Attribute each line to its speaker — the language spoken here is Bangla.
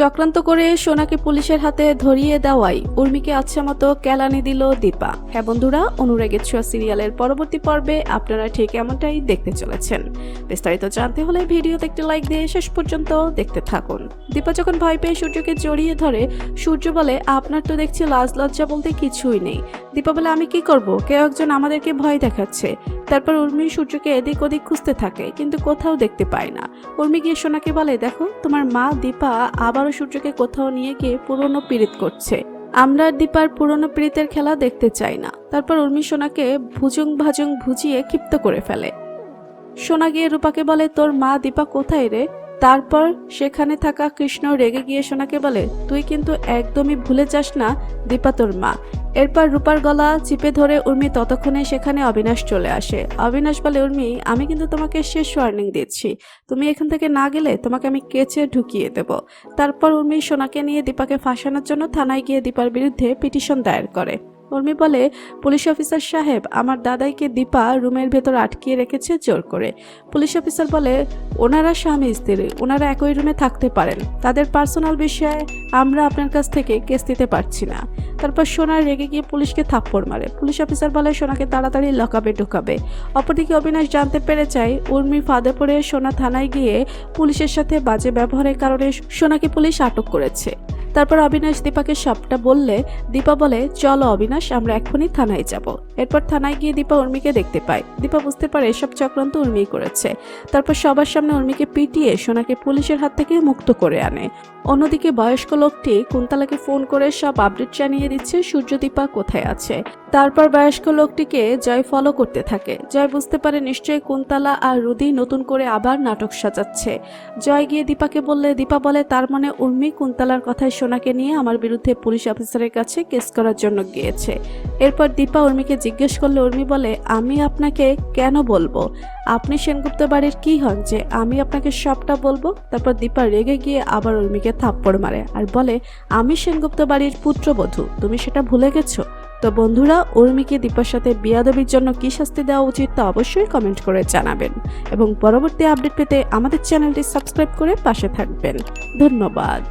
Speaker 1: চক্রান্ত করে সোনাকে পুলিশের হাতে ধরিয়ে দেওয়াই উর্মিকে আচ্ছা মতো কেলানি দিল দীপা। হ্যাঁ বন্ধুরা, অনুরাগের ছোঁয়া সিরিয়ালের পরবর্তী পর্বে আপনারা ঠিক এমনটাই দেখতে চলেছেন। বিস্তারিত জানতে হলে ভিডিওতে একটি লাইক দিয়ে শেষ পর্যন্ত দেখতে থাকুন। দীপা যখন ভয় পেয়ে সূর্যকে জড়িয়ে ধরে, সূর্য বলে, আপনার তো দেখছি লাজ লজ্জা বলতে কিছুই নেই। দীপা বলে আমি কি করব? কেউ একজন আমাদেরকে ভয় দেখাচ্ছে। তারপর উর্মি সূর্যকে এদিক ওদিক খুঁজতে থাকে, কিন্তু কোথাও দেখতে পায় না। উর্মি গিয়ে সোনাকে বলে, দেখো, তোমার মা দীপা আবারও সূর্যকে কোথাও নিয়ে গিয়ে পুরনো পীড়িত করছে। আমরা দীপার পুরনো পীড়িতের খেলা দেখতে চাই না। তারপর উর্মি সোনাকে ভুজুং ভাজুং ভুজিয়ে ক্ষিপ্ত করে ফেলে। সোনা গিয়ে রূপাকে বলে, তোর মা দীপা কোথায় রে? তারপর সেখানে থাকা কৃষ্ণ রেগে গিয়ে সোনাকে বলে, তুই কিন্তু একদমই ভুলে যাস না, দীপা তোর মা। এরপর রূপার গলা চিপে ধরে উর্মি ততক্ষণে সেখানে অবিনাশ চলে আসে। অবিনাশ বলে, উর্মি, আমি কিন্তু তোমাকে শেষ ওয়ার্নিং দিচ্ছি। তুমি এখান থেকে না গেলে তোমাকে আমি কেচে ঢুকিয়ে দেব। তারপর উর্মি সোনাকে নিয়ে দীপাকে ফাঁসানোর জন্য থানায় গিয়ে দীপার বিরুদ্ধে পিটিশন দায়ের করে। উর্মি বলে, পুলিশ অফিসার সাহেব, আমার দাদাইকে দীপা রুমের ভেতর আটকিয়ে রেখেছে জোর করে। পুলিশ অফিসার বলে, ওনারা স্বামী স্ত্রী, ওনারা একই রুমে থাকতে পারেন। তাদের পার্সোনাল বিষয়ে আমরা আপনার কাছ থেকে কেস দিতে পারছি না। তারপর সোনা রেগে গিয়ে পুলিশকে থাপ্পড় মারে। পুলিশ অফিসার বলে, সোনাকে তাড়াতাড়ি লকাবে ঢোকাবে। অপরদিকে অবিনাশ জানতে পেরে যায়, উর্মি ফাঁদে পড়ে সোনা থানায় গিয়ে পুলিশের সাথে বাজে ব্যবহারের কারণে সোনাকে পুলিশ আটক করেছে। তারপর অবিনাশ দীপাকে সবটা বললে দীপা বলে চলো অবিনাশ আমরা এক্ষুনি থানায় যাব। এরপর থানায় গিয়ে দীপা উর্মিকে দেখতে পায়। দীপা বুঝতে পারে এসব চক্রান্ত উর্মি করেছে। তারপর সবার সামনে উর্মিকে পিটিয়ে সোনাকে পুলিশের হাত থেকে মুক্ত করে আনে। অন্যদিকে বয়স্ক লোকটি কুন্তলাকে ফোন করে সব আপডেট জানিয়ে দিচ্ছে, সূর্য সূর্যদীপা কোথায় আছে? তারপর বয়স্ক লোকটিকে জয় ফলো করতে থাকে। জয় বুঝতে পারে নিশ্চয়ই কুন্তলা আর রুদি নতুন করে আবার নাটক সাজাচ্ছে। জয় গিয়ে দীপাকে বললে, দীপা বলে, তার মানে উর্মি কুন্তলার কথায় সোনাকে নিয়ে আমার বিরুদ্ধে পুলিশ অফিসারের কাছে কেস করার জন্য গিয়েছে। এরপর দীপা উর্মিকে জিজ্ঞেস করলে উর্মি বলে, আমি আপনাকে কেন বলব? আপনি সেনগুপ্ত বাড়ির কি হন যে আমি আপনাকে সবটা বলব? তারপর দীপা রেগে গিয়ে আবার উর্মিকে থাপ্পড় মারে আর বলে, আমি সেনগুপ্ত বাড়ির পুত্রবধূ, তুমি সেটা ভুলে গেছো? তো বন্ধুরা, উর্মিকে দীপার সাথে বিয়াদবির জন্য কি শাস্তি দেওয়া উচিত তা অবশ্যই কমেন্ট করে জানাবেন। এবং পরবর্তী আপডেট পেতে আমাদের চ্যানেলটি সাবস্ক্রাইব করে পাশে থাকবেন। ধন্যবাদ।